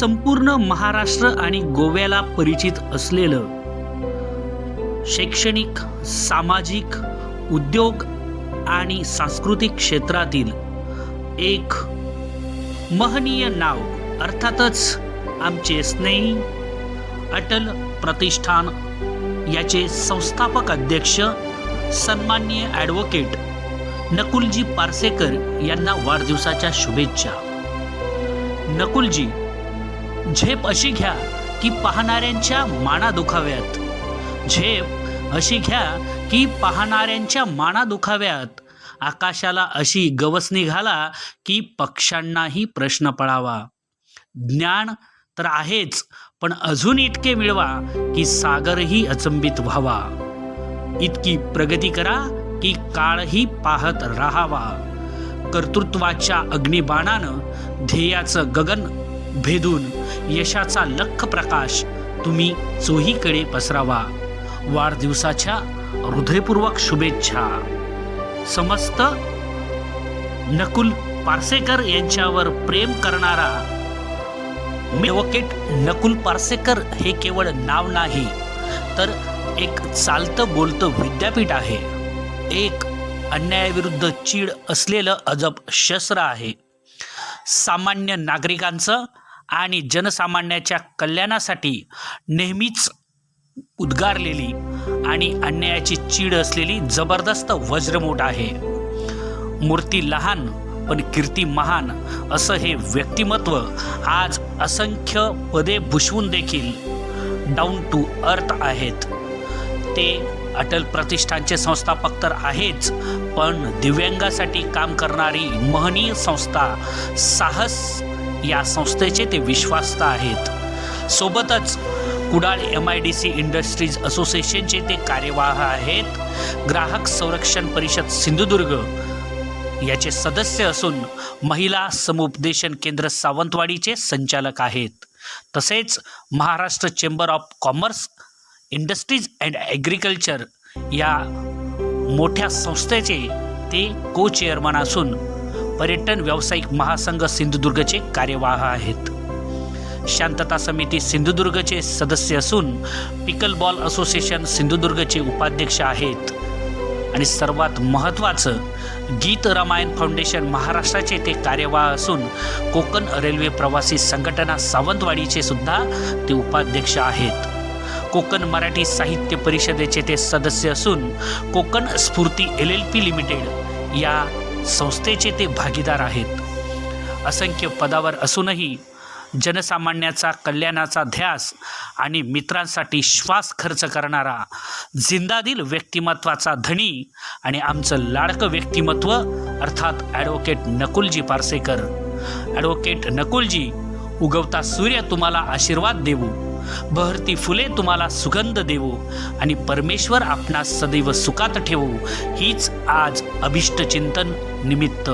संपूर्ण महाराष्ट्र आणि गोव्याला परिचित असलेलं शैक्षणिक सामाजिक उद्योग आणि सांस्कृतिक क्षेत्रातील एक महनीय नाव अर्थातच आमचे स्नेही अटल प्रतिष्ठान याचे संस्थापक अध्यक्ष सन्माननीय ॲडव्होकेट नकुलजी पारसेकर यांना वाढदिवसाच्या शुभेच्छा. नकुलजी झेप अशी घ्या की पाहणाऱ्यांच्या माना दुखाव्यात झेप अशी घ्या की पाहणाऱ्यांच्या माना दुखाव्यात आकाशाला अशी गवसणी घाला की पक्ष्यांनाही प्रश्न पडावा. ज्ञान तर आहेच पण अजून इतके मिळवा की सागरही अचंबित व्हावा. इतकी प्रगती करा की काळही पाहत राहावा. कर्तृत्वाच्या अग्निबाणानं ध्येयाचं गगन भेदून यशाचा लख प्रकाश तुम्ही चोहीकडे पसरावा. वाढदिवसाच्या हृदयपूर्वक शुभेच्छा. समस्त नकुल पारसेकर यांच्यावर प्रेम करणारा मेवकेट नकुल पारसेकर हे केवळ नाव नाही तर एक चालतं बोलतं विद्यापीठ आहे. एक अन्यायाविरुद्ध चीड असलेलं अजब शस्त्र आहे. सामान्य नागरिकांचं आणि जनसामान्याच्या कल्याणासाठी नेहमीच उद्गारलेली आणि अन्यायाची चीड असलेली जबरदस्त वज्रमूठ आहे. मूर्ती लहान पण कीर्ती महान असं हे व्यक्तिमत्व आज असंख्य पदे भुषवून देखील डाऊन टू अर्थ आहेत. ते अटल प्रतिष्ठानचे संस्थापक तर आहेच पण दिव्यांगासाठी काम करणारी महनीय संस्था साहस या संस्थेचे ते विश्वास्त आहेत. सोबतच Kudal M I D C industries असोसिएशनचे ते कार्यवाह आहेत. ग्राहक संरक्षण परिषद सिंधुदुर्ग याचे सदस्य असून महिला समुपदेशन केंद्र सावंतवाडीचे संचालक आहेत. तसेच Maharashtra chamber of commerce industries and agriculture या मोठ्या संस्थेचे ते को चेअरमन असून पर्यटन व्यावसायिक महासंघ सिंधुदुर्गचे कार्यवाह आहेत. शांतता समिती सिंधुदुर्गचे सदस्य असून पिकल बॉल असोसिएशन सिंधुदुर्गचे उपाध्यक्ष आहेत. आणि सर्वात महत्त्वाचं गीत रामायण फाउंडेशन महाराष्ट्राचे ते कार्यवाह असून कोकण रेल्वे प्रवासी संघटना सावंतवाडीचे सुद्धा ते उपाध्यक्ष आहेत. कोकण मराठी साहित्य परिषदेचे ते सदस्य असून कोकण स्फूर्ती एल एल पी लिमिटेड या संस्थेचे ते भागीदार आहेत. असंख्य पदावर असूनही जनसामान्याचा कल्याणाचा ध्यास आणि मित्रांसाठी श्वास खर्च करणारा जिंदादिल व्यक्तिमत्वाचा धनी आणि आमचं लाडकं व्यक्तिमत्व अर्थात ॲडव्होकेट नकुलजी पारसेकर. ॲडव्होकेट नकुलजी उगवता सूर्य तुम्हाला आशीर्वाद देवो बहरती फुले तुम्हाला सुगंध देवो आणि परमेश्वर आपणास सदैव सुखात ठेवू हीच आज अभिष्ट चिंतन निमित्त.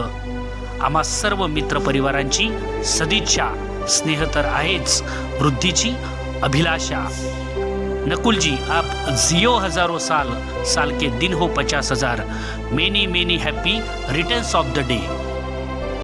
आम्हा सर्व मित्रपरिवारांची सदिच्छा. स्नेह तर आहेच वृद्धीची अभिलाषा. नकुल जी आप जियो हजारो साल साल के दिन हो पचास हजार. Many many happy returns of the day